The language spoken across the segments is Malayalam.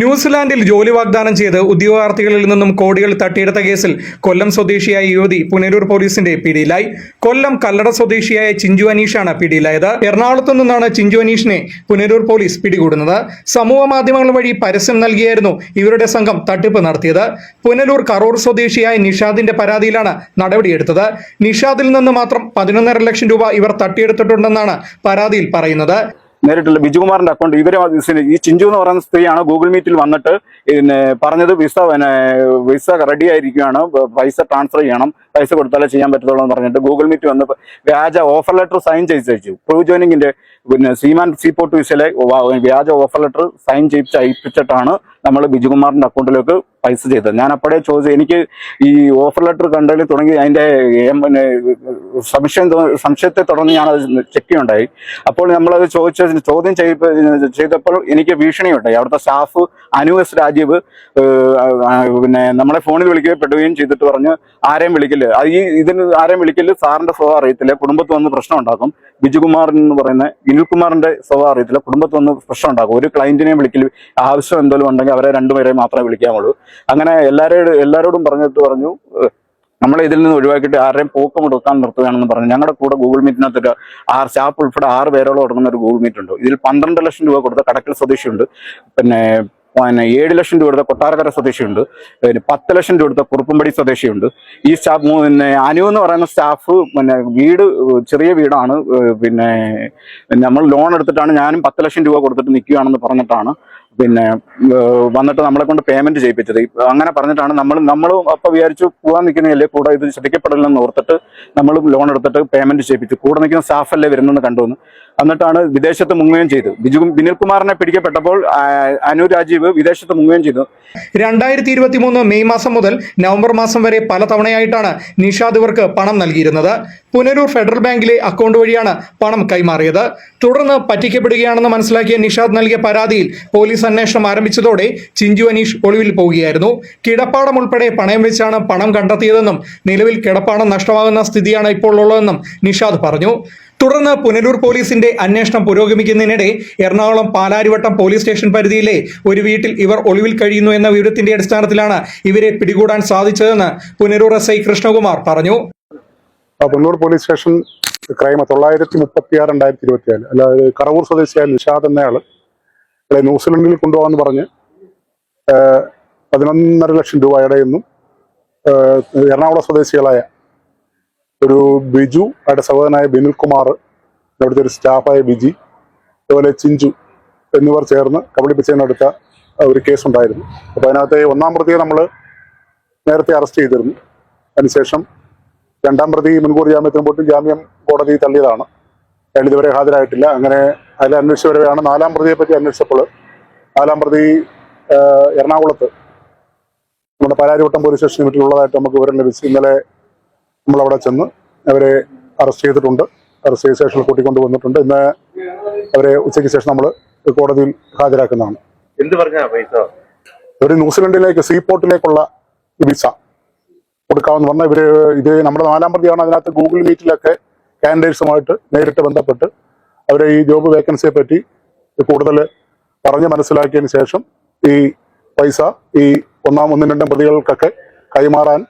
ന്യൂസിലാൻഡിൽ ജോലി വാഗ്ദാനം ചെയ്ത് ഉദ്യോഗാർത്ഥികളിൽ നിന്നും കോടികൾ തട്ടിയെടുത്ത കേസിൽ കൊല്ലം സ്വദേശിയായ യുവതി പുനരൂർ പോലീസിന്റെ പിടിയിലായി. കൊല്ലം കല്ലട സ്വദേശിയായ ചിഞ്ചു അനീഷാണ് പിടിയിലായത്. എറണാകുളത്തു നിന്നാണ് ചിഞ്ചു അനീഷിനെ പുനരൂർ പോലീസ് പിടികൂടുന്നത്. സമൂഹ മാധ്യമങ്ങൾ വഴി പരസ്യം നൽകിയായിരുന്നു ഇവരുടെ സംഘം തട്ടിപ്പ് നടത്തിയത്. പുനലൂർ കറൂർ സ്വദേശിയായ നിഷാദിന്റെ പരാതിയിലാണ് നടപടിയെടുത്തത്. നിഷാദിൽ നിന്ന് മാത്രം പതിനൊന്നര ലക്ഷം രൂപ ഇവർ തട്ടിയെടുത്തിട്ടുണ്ടെന്നാണ് പരാതിയിൽ പറയുന്നത്. നേരിട്ടുള്ള ബിജുകുമാറിന്റെ അക്കൗണ്ട് ഇവരെ ഈ ചിഞ്ചു എന്ന് പറയുന്ന സ്ത്രീയാണ് ഗൂഗിൾ മീറ്റിൽ വന്നിട്ട് പിന്നെ പറഞ്ഞത് വിസ വിസ റെഡി ആയിരിക്കുകയാണ് പൈസ ട്രാൻസ്ഫർ ചെയ്യണം. പൈസ കൊടുത്താലേ ചെയ്യാൻ പറ്റത്തുള്ളൂ എന്ന് പറഞ്ഞിട്ട് ഗൂഗിൾ മീറ്റ് വന്ന് വ്യാജ ഓഫർ ലെറ്റർ സൈൻ ചെയ്ത് പ്രൂ ജോയിനിങ്ങിന്റെ പിന്നെ സീമാൻ സീപോർട്ട് വിസയിലെ വ- വ്യാജ ഓഫർ ലെറ്റർ സൈൻ ചെയ്ത് അയപ്പിച്ചിട്ടാണ് നമ്മൾ ബിജുകുമാറിന്റെ അക്കൗണ്ടിലേക്ക് പൈസ ചെയ്തത്. ഞാൻ അപ്പോഴേ ചോദിച്ചു എനിക്ക് ഈ ഓഫർ ലെറ്റർ കണ്ടതിൽ തുടങ്ങി അതിന്റെ സംശയം സംശയത്തെ തുടർന്ന് ഞാൻ അത് ചെക്ക് ചെയ്യുണ്ടായി അപ്പോൾ നമ്മളത് ചോദിച്ച ചോദ്യം ചെയ്തപ്പോൾ എനിക്ക് ഭീഷണിയുണ്ടായി. അവിടുത്തെ സ്റ്റാഫ് അനു എസ് രാജീവ് പിന്നെ നമ്മളെ ഫോണിൽ വിളിക്കുകയും പെടുകയും ചെയ്തിട്ട് പറഞ്ഞ് ആരെയും വിളിക്കില്ല. ഈ ഇതിന് ആരെയും വിളിക്കില്ല സാറിന്റെ സ്വഭാവം അറിയത്തില്ല. കുടുംബത്ത് വന്ന് പ്രശ്നം ഉണ്ടാക്കും. ബിജുകുമാർ എന്ന് പറയുന്ന വിനിൽകുമാറിന്റെ സ്വഭാവം അറിയത്തില്ല. കുടുംബത്ത് വന്ന് പ്രശ്നം ഉണ്ടാക്കും. ഒരു ക്ലയന്റിനെയും വിളിക്കില്ല ആവശ്യം എന്തെങ്കിലും ഉണ്ടെങ്കിൽ അവരെ രണ്ടുപേരെ മാത്രമേ വിളിക്കാമുള്ളൂ അങ്ങനെ എല്ലാവരോടും എല്ലാവരോടും പറഞ്ഞിട്ട് പറഞ്ഞു നമ്മളെ ഇതിൽ നിന്ന് ഒഴിവാക്കിയിട്ട് ആരെയും പോക്കം കൊടുക്കാൻ നിർത്തുകയാണെന്ന് പറഞ്ഞു. ഞങ്ങളുടെ കൂടെ ഗൂഗിൾ മീറ്റിനകത്തൊരു ആറ് സ്റ്റാഫ് ഉൾപ്പെടെ ആറ് പേരോളം തുടങ്ങുന്ന ഒരു ഗൂഗിൾ മീറ്റ് ഉണ്ട്. ഇതിൽ പന്ത്രണ്ട് ലക്ഷം രൂപ കൊടുത്ത കടക്കൽ സ്വദേശിയുണ്ട്. പിന്നെ പിന്നെ ഏഴ് ലക്ഷം രൂപയുടെ കൊട്ടാരക്കര സ്വദേശിയുണ്ട്. പിന്നെ പത്ത് ലക്ഷം രൂപ കൊടുത്ത കുറുപ്പുംപടി സ്വദേശിയുണ്ട്. ഈ സ്റ്റാഫ് പിന്നെ അനു എന്ന് പറയുന്ന സ്റ്റാഫ് പിന്നെ വീട് ചെറിയ വീടാണ്. പിന്നെ നമ്മൾ ലോൺ എടുത്തിട്ടാണ് ഞാനും പത്ത് ലക്ഷം രൂപ കൊടുത്തിട്ട് നിൽക്കുകയാണെന്ന് പറഞ്ഞിട്ടാണ് പിന്നെ വന്നിട്ട് നമ്മളെ കൊണ്ട് പേയ്മെന്റ് ചെയ്യിപ്പിച്ചത്. അങ്ങനെ പറഞ്ഞിട്ടാണ് നമ്മൾ നമ്മളും അപ്പൊ വിചാരിച്ചു പോകാൻ നിൽക്കുന്നതല്ലേ കൂടെ ഇത് ശ്രദ്ധിക്കപ്പെടില്ലെന്ന് ഓർത്തിട്ട് നമ്മൾ ലോൺ എടുത്തിട്ട് പേയ്മെന്റ് ചെയ്യിപ്പിച്ചു. കൂടെ നിൽക്കുന്ന സ്റ്റാഫല്ലേ വരുന്നെന്ന് കണ്ടുവന്ന്. എന്നിട്ടാണ് വിദേശത്ത് മുങ്ങുകയും ചെയ്തു ബിജു ബിനിൽകുമാറിനെ പിടിക്കപ്പെട്ടപ്പോൾ അനു രാജീവ് വിദേശത്ത് മുങ്ങുകയും ചെയ്തു. രണ്ടായിരത്തി ഇരുപത്തി മൂന്ന് മെയ് മാസം മുതൽ നവംബർ മാസം വരെ പല തവണയായിട്ടാണ് നിഷാദ് ഇവർക്ക് പണം നൽകിയിരുന്നത്. പുനലൂർ ഫെഡറൽ ബാങ്കിലെ അക്കൗണ്ട് വഴിയാണ് പണം കൈമാറിയത്. തുടർന്ന് പറ്റിക്കപ്പെടുകയാണെന്ന് മനസ്സിലാക്കിയ നിഷാദ് നൽകിയ പരാതിയിൽ പോലീസ് അന്വേഷണം ആരംഭിച്ചതോടെ ചിഞ്ചു അനീഷ് ഒളിവിൽ പോവുകയായിരുന്നു. കിടപ്പാടം ഉൾപ്പെടെ പണയം വെച്ചാണ് പണം കണ്ടെത്തിയതെന്നും നിലവിൽ കിടപ്പാടം നഷ്ടമാകുന്ന സ്ഥിതിയാണ് ഇപ്പോൾ ഉള്ളതെന്നും നിഷാദ് പറഞ്ഞു. തുടർന്ന് പുനലൂർ പോലീസിന്റെ അന്വേഷണം പുരോഗമിക്കുന്നതിനിടെ എറണാകുളം പാലാരിവട്ടം പോലീസ് സ്റ്റേഷൻ പരിധിയിലെ ഒരു വീട്ടിൽ ഇവർ ഒളിവിൽ കഴിയുന്നു എന്ന വിവരത്തിന്റെ അടിസ്ഥാനത്തിലാണ് ഇവരെ പിടികൂടാൻ സാധിച്ചതെന്ന് പുനലൂർ എസ് ഐ കൃഷ്ണകുമാർ പറഞ്ഞു. പുനലൂർ പോലീസ് സ്റ്റേഷൻ ക്രൈം തൊള്ളായിരത്തി മുപ്പത്തി ആറ് രണ്ടായിരത്തി ഇരുപത്തി നാല് അല്ലാതെ കറവൂർ സ്വദേശിയായ നിഷാദ് എന്നയാൾ ന്യൂസിലൻഡിൽ കൊണ്ടുപോകാന്ന് പറഞ്ഞ് പതിനൊന്നര ലക്ഷം രൂപയുടെ നിന്നും എറണാകുളം സ്വദേശികളായ ഒരു ബിജു അവരുടെ സഹോദരനായ ബിനിൽ കുമാർ അവിടുത്തെ ഒരു സ്റ്റാഫായ ബിജി അതുപോലെ ചിഞ്ചു എന്നിവർ ചേർന്ന് കബളിപ്പിച്ചതിനടുത്ത ഒരു കേസ് ഉണ്ടായിരുന്നു. അപ്പോൾ അതിനകത്ത് ഒന്നാം പ്രതിയെ നമ്മൾ നേരത്തെ അറസ്റ്റ് ചെയ്തിരുന്നു. അതിനുശേഷം രണ്ടാം പ്രതി മുൻകൂർ ജാമ്യത്തിന് പോയിട്ട് ജാമ്യം കോടതി തള്ളിയതാണ്. അയാൾ ഇതുവരെ ഹാജരായിട്ടില്ല. അങ്ങനെ അതിൽ അന്വേഷിച്ചവരെയാണ് നാലാം പ്രതിയെ പറ്റി അന്വേഷിച്ചപ്പോൾ നാലാം പ്രതി എറണാകുളത്ത് നമ്മുടെ പാലാരിവട്ടം പോലീസ് സ്റ്റേഷൻ വീട്ടിലുള്ളതായിട്ട് നമുക്ക് വിവരം ലഭിച്ചു. ഇന്നലെ നമ്മളവിടെ ചെന്ന് അവരെ അറസ്റ്റ് ചെയ്തിട്ടുണ്ട്. അറസ്റ്റ് ചെയ്ത സ്റ്റേഷനിൽ കൂട്ടിക്കൊണ്ട് വന്നിട്ടുണ്ട് ഇന്ന് അവരെ ഉച്ചയ്ക്ക് ശേഷം നമ്മൾ കോടതിയിൽ ഹാജരാക്കുന്നതാണ്. എന്ത് പറഞ്ഞാ പൈസ? ഒരു ന്യൂസിലൻഡിലേക്ക് സീപോർട്ടിലേക്കുള്ള വിസ കൊടുക്കാമെന്ന് പറഞ്ഞാൽ ഇവർ ഇത് നമ്മുടെ നാലാം പ്രതിയാണ്. അതിനകത്ത് ഗൂഗിൾ മീറ്റിലൊക്കെ കാൻഡിഡേറ്റ്സുമായിട്ട് നേരിട്ട് ബന്ധപ്പെട്ട് അവരെ ഈ ജോബ് വേക്കൻസിയെ പറ്റി കൂടുതൽ പറഞ്ഞ് മനസ്സിലാക്കിയതിന് ശേഷം ഈ പൈസ ഈ ഒന്നാം ഒന്നും രണ്ടും പ്രതികൾക്കൊക്കെ കൈമാറാൻ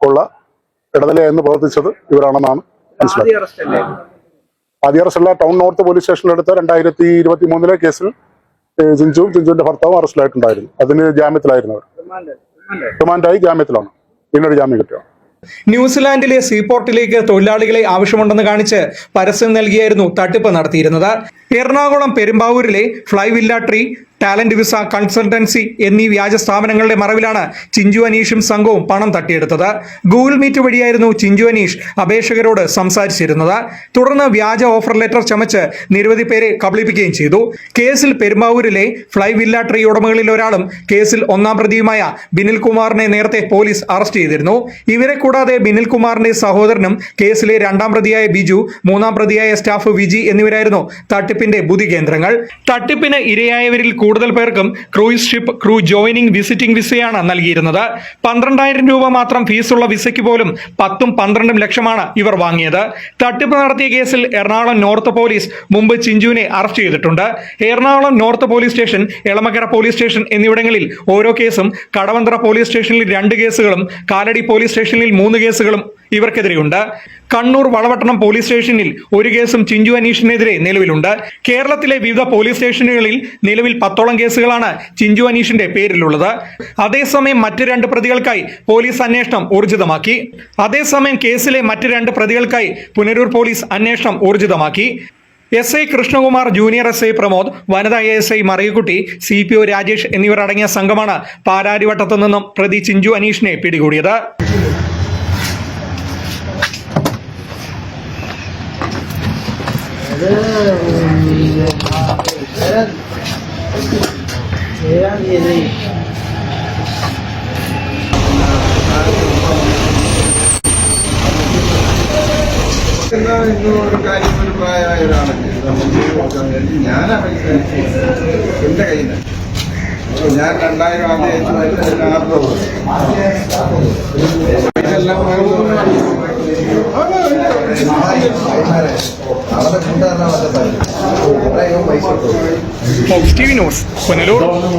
ഉള്ള ഇടനില എന്ന് പ്രവർത്തിച്ചത് ഇവരാണെന്നാണ് മനസ്സിലാക്കുന്നത്. ആദ്യ അറസ്റ്റ് അല്ലേ? ആദ്യ അറസ്റ്റുള്ള ടൗൺ നോർത്ത് പോലീസ് സ്റ്റേഷനിലെടുത്ത രണ്ടായിരത്തി ഇരുപത്തി മൂന്നിലെ കേസിൽ ജിഞ്ചുവും ജിഞ്ചുവിന്റെ ഭർത്താവും അറസ്റ്റിലായിട്ടുണ്ടായിരുന്നു അതിന് ജാമ്യത്തിലായിരുന്നു അവർ. Remand remand. റിമാൻഡായി ജാമ്യത്തിലാണ്. പിന്നൊരു ജാമ്യം കിട്ടുക ന്യൂസിലാൻഡിലെ സീപോർട്ടിലേക്ക് തൊഴിലാളികളെ ആവശ്യമുണ്ടെന്ന് കാണിച്ച് പരസ്യം നൽകിയായിരുന്നു തട്ടിപ്പ് നടത്തിയിരുന്നത്. Ernakulam പെരുമ്പാവൂരിലെ fly villa tree talent visa consultancy എന്നീ വ്യാജ സ്ഥാപനങ്ങളുടെ മറവിലാണ് ചിഞ്ചു അനീഷും സംഘവും പണം തട്ടിയെടുത്തത്. ഗൂഗിൾ മീറ്റ് വഴിയായിരുന്നു ചിഞ്ചു അനീഷ് അപേക്ഷകരോട് സംസാരിച്ചിരുന്നത്. തുടർന്ന് വ്യാജ ഓഫർ ലെറ്റർ ചമച്ച് നിരവധി പേരെ കബളിപ്പിക്കുകയും ചെയ്തു. കേസിൽ പെരുമ്പാവൂരിലെ ഫ്ലൈ വില്ല ട്രീ ഉടമകളിൽ ഒരാളും കേസിൽ ഒന്നാം പ്രതിയുമായ ബിനിൽ കുമാറിനെ നേരത്തെ പോലീസ് അറസ്റ്റ് ചെയ്തിരുന്നു. ഇവരെ കൂടാതെ ബിനിൽ കുമാറിന്റെ സഹോദരനും കേസിലെ രണ്ടാം പ്രതിയായ ബിജു മൂന്നാം പ്രതിയായ സ്റ്റാഫ് വിജി എന്നിവരായിരുന്നു തട്ടിപ്പിന്റെ ബുദ്ധി കേന്ദ്രങ്ങൾ തട്ടിപ്പിന് ഇരയായവരിൽ കൂടുതൽ കൂടുതൽ പേർക്കും cruise ship crew joining visiting വിസയാണ് നൽകിയിരുന്നത്. പന്ത്രണ്ടായിരം രൂപ മാത്രം ഫീസുള്ള വിസയ്ക്ക് പോലും പത്തും പന്ത്രണ്ടും ലക്ഷമാണ് ഇവർ വാങ്ങിയത്. തട്ടിപ്പ് നടത്തിയ കേസിൽ എറണാകുളം നോർത്ത് പോലീസ് മുമ്പ് ചിഞ്ചുവിനെ അറസ്റ്റ് ചെയ്തിട്ടുണ്ട്. Ernakulam north police station Elamakkara police station എന്നിവിടങ്ങളിൽ ഓരോ കേസും കടവന്ത്ര പോലീസ് സ്റ്റേഷനിൽ രണ്ട് കേസുകളും കാലടി പോലീസ് സ്റ്റേഷനിൽ മൂന്ന് കേസുകളും ഇവർക്കെതിരെയുണ്ട്. കണ്ണൂർ വളവട്ടണം പോലീസ് സ്റ്റേഷനിൽ ഒരു കേസും ചിഞ്ചു അനീഷിനെതിരെ നിലവിലുണ്ട്. കേരളത്തിലെ വിവിധ പോലീസ് സ്റ്റേഷനുകളിൽ നിലവിൽ പത്തോളം കേസുകളാണ് ചിഞ്ചു അനീഷിന്റെ പേരിലുള്ളത്. അതേസമയം മറ്റ് രണ്ട് പ്രതികൾക്കായി പോലീസ് അന്വേഷണം ഊർജിതമാക്കി. അതേസമയം കേസിലെ മറ്റ് രണ്ട് പ്രതികൾക്കായി പുനരൂർ പോലീസ് അന്വേഷണം ഊർജിതമാക്കി. S I Krishnakumar junior S I Pramod വനിതാ S I Mariyakutty C P O Rajesh എന്നിവരടങ്ങിയ സംഘമാണ് പാലാരിവട്ടത്തു നിന്നും പ്രതി ചിഞ്ചു അനീഷിനെ പിടികൂടിയത്. എന്നാ ഇന്ന് ഒരു കാര്യം ഒരു പ്രായമായ ഒരാളല്ലേ നമുക്ക് പൈസ അയച്ചത്. എന്റെ കയ്യിൽ ഞാൻ രണ്ടായിരം ആദ്യം അയച്ചു ആറ് ¿Qué ¿Con el oro?